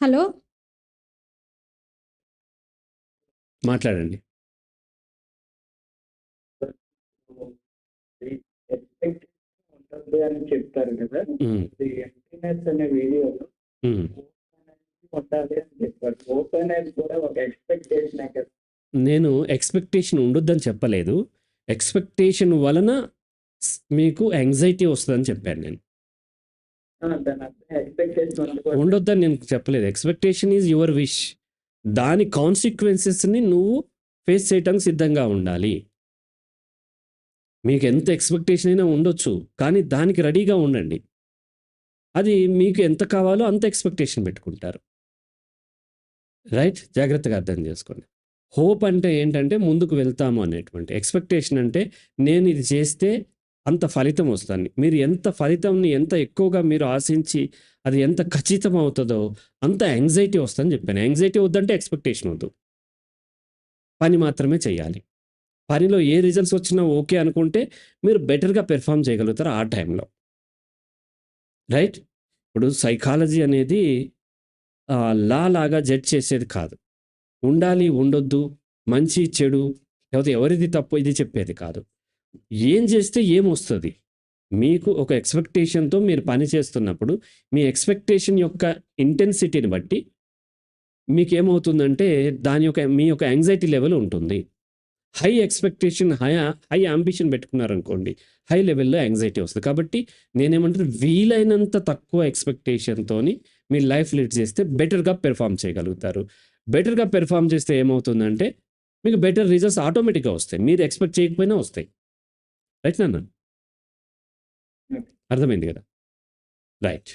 Hello? మాట్లాడండి. ఉంటుంది అని చెప్తారు కదా ఎంపీనెస్ అనే వీడియోలో. ఉండాలి అని చెప్పారు ఓపెన్ అనేది కూడా ఒక ఎక్స్పెక్టేషన్ కదా నేను ఎక్స్పెక్టేషన్ ఉండొద్దని చెప్పలేదు. ఎక్స్పెక్టేషన్ వలన స్- మీకు యాంగ్జైటీ వస్తుందని చెప్పాను నేను ఆ, దాని అర్థం ఎక్స్పెక్టేషన్ ఉండకూడదు ఉండొద్దని నేను చెప్పలేదు. ఎక్స్పెక్టేషన్ ఈజ్ యువర్ విష్ దాని కాన్సిక్వెన్సెస్ని నువ్వు ఫేస్ చేయటానికి సిద్ధంగా ఉండాలి. మీకు ఎంత ఎక్స్పెక్టేషన్ అయినా ఉండొచ్చు కానీ దానికి రెడీగా ఉండండి. అది మీకు ఎంత కావాలో అంత ఎక్స్పెక్టేషన్ పెట్టుకుంటారు. రైట్ జాగ్రత్తగా అర్థం చేసుకోండి. హోప్ అంటే ఏంటంటే ముందుకు వెళ్తాము అనేటువంటి. ఎక్స్పెక్టేషన్ అంటే నేను ఇది చేస్తే అంత ఫలితం వస్తుంది. మీరు ఎంత ఫలితంని ఎంత ఎక్కువగా మీరు ఆశించి అది ఎంత ఖచ్చితం అవుతుందో అంత యాంగ్జైటీ వస్తుందని చెప్పాను. యాంగ్జైటీ వద్దంటే ఎక్స్పెక్టేషన్ వద్దు. పని మాత్రమే చేయాలి. పనిలో ఏ రిజల్ట్స్ వచ్చినా ఓకే అనుకుంటే మీరు బెటర్గా పెర్ఫామ్ చేయగలుగుతారు ఆ టైంలో రైట్ ఇప్పుడు సైకాలజీ అనేది లా లాగా జడ్జ్ చేసేది కాదు. ఉండాలి ఉండొద్దు మంచి చెడు లేకపోతే ఎవరిది తప్పు ఇది చెప్పేది కాదు. ఏం చేస్తే ఏమొస్తుంది? మీకు ఒక ఎక్స్పెక్టేషన్తో మీరు పని చేస్తున్నప్పుడు మీ ఎక్స్పెక్టేషన్ యొక్క ఇంటెన్సిటీని బట్టి మీకు ఏమవుతుందంటే దాని యొక్క మీ యొక్క యాంగ్జైటీ లెవెల్ ఉంటుంది. High expectation high high ambition పెట్టుకున్నారనుకోండి high లెవెల్లో యాంగ్జైటీ వస్తుంది. కాబట్టి నేనేమంటాను వీలైనంత తక్కువ ఎక్స్పెక్టేషన్తోని మీ లైఫ్ లీడ్ చేస్తే బెటర్గా పెర్ఫామ్ చేయగలుగుతారు. బెటర్గా పెర్ఫామ్ చేస్తే ఏమవుతుందంటే మీకు బెటర్ రిజల్ట్స్ ఆటోమేటిక్గా వస్తాయి. మీరు ఎక్స్పెక్ట్ చేయకపోయినా వస్తాయి. రైట్ నాన్న అర్థమైంది కదా? రైట్